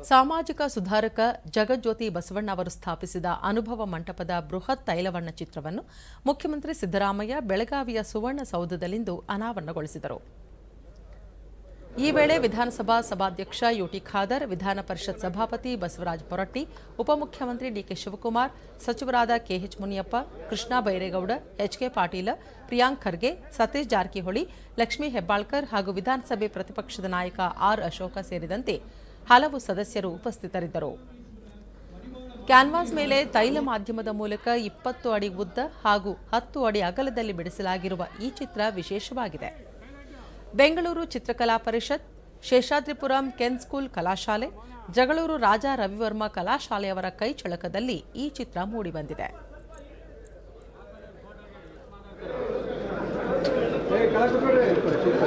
ಸಾಮಾಜಿಕ ಸುಧಾರಕ ಜಗಜ್ಯೋತಿ ಬಸವಣ್ಣ ಅವರು ಸ್ಥಾಪಿಸಿದ ಅನುಭವ ಮಂಟಪದ ಬೃಹತ್ ತೈಲವರ್ಣ ಚಿತ್ರವನ್ನು ಮುಖ್ಯಮಂತ್ರಿ ಸಿದ್ದರಾಮಯ್ಯ ಬೆಳಗಾವಿಯ ಸುವರ್ಣ ಸೌಧದಲ್ಲಿಂದು ಅನಾವರಣಗೊಳಿಸಿದರು. ಈ ವೇಳೆ ವಿಧಾನಸಭಾ ಸಭಾಧ್ಯಕ್ಷ ಯುಟಿ ಖಾದರ್, ವಿಧಾನ ಪರಿಷತ್ ಸಭಾಪತಿ ಬಸವರಾಜ ಹೊರಟ್ಟಿ ಉಪಮುಖ್ಯಮಂತ್ರಿ ಡಿಕೆ ಶಿವಕುಮಾರ್, ಸಚಿವರಾದ ಕೆಎಚ್ ಮುನಿಯಪ್ಪ, ಕೃಷ್ಣ ಬೈರೇಗೌಡ ಎಚ್ಕೆ ಪಾಟೀಲ, ಪ್ರಿಯಾಂಕ್ ಖರ್ಗೆ, ಸತೀಶ್ ಜಾರಕಿಹೊಳಿ, ಲಕ್ಷ್ಮೀ ಹೆಬ್ಬಾಳ್ಕರ್ ಹಾಗೂ ವಿಧಾನಸಭೆ ಪ್ರತಿಪಕ್ಷದ ನಾಯಕ ಆರ್ ಅಶೋಕ ಸೇರಿದಂತೆ ಹಲವು ಸದಸ್ಯರು ಉಪಸ್ಥಿತರಿದ್ದರು. ಕ್ಯಾನ್ವಾಸ್ ಮೇಲೆ ತೈಲ ಮಾಧ್ಯಮದ ಮೂಲಕ ಇಪ್ಪತ್ತು ಅಡಿ ಉದ್ದ ಹಾಗೂ ಹತ್ತು ಅಡಿ ಅಗಲದಲ್ಲಿ ಬಿಡಿಸಲಾಗಿರುವ ಈ ಚಿತ್ರ ವಿಶೇಷವಾಗಿದೆ. ಬೆಂಗಳೂರು ಚಿತ್ರಕಲಾ ಪರಿಷತ್, ಶೇಷಾದ್ರಿಪುರಂ ಕೆನ್ ಸ್ಕೂಲ್ ಕಲಾಶಾಲೆ, ಜಗಳೂರು ರಾಜಾ ರವಿವರ್ಮ ಕಲಾಶಾಲೆಯವರ ಕೈ ಚಳಕದಲ್ಲಿ ಈ ಚಿತ್ರ ಮೂಡಿಬಂದಿದೆ. ಬಂದಿದೆ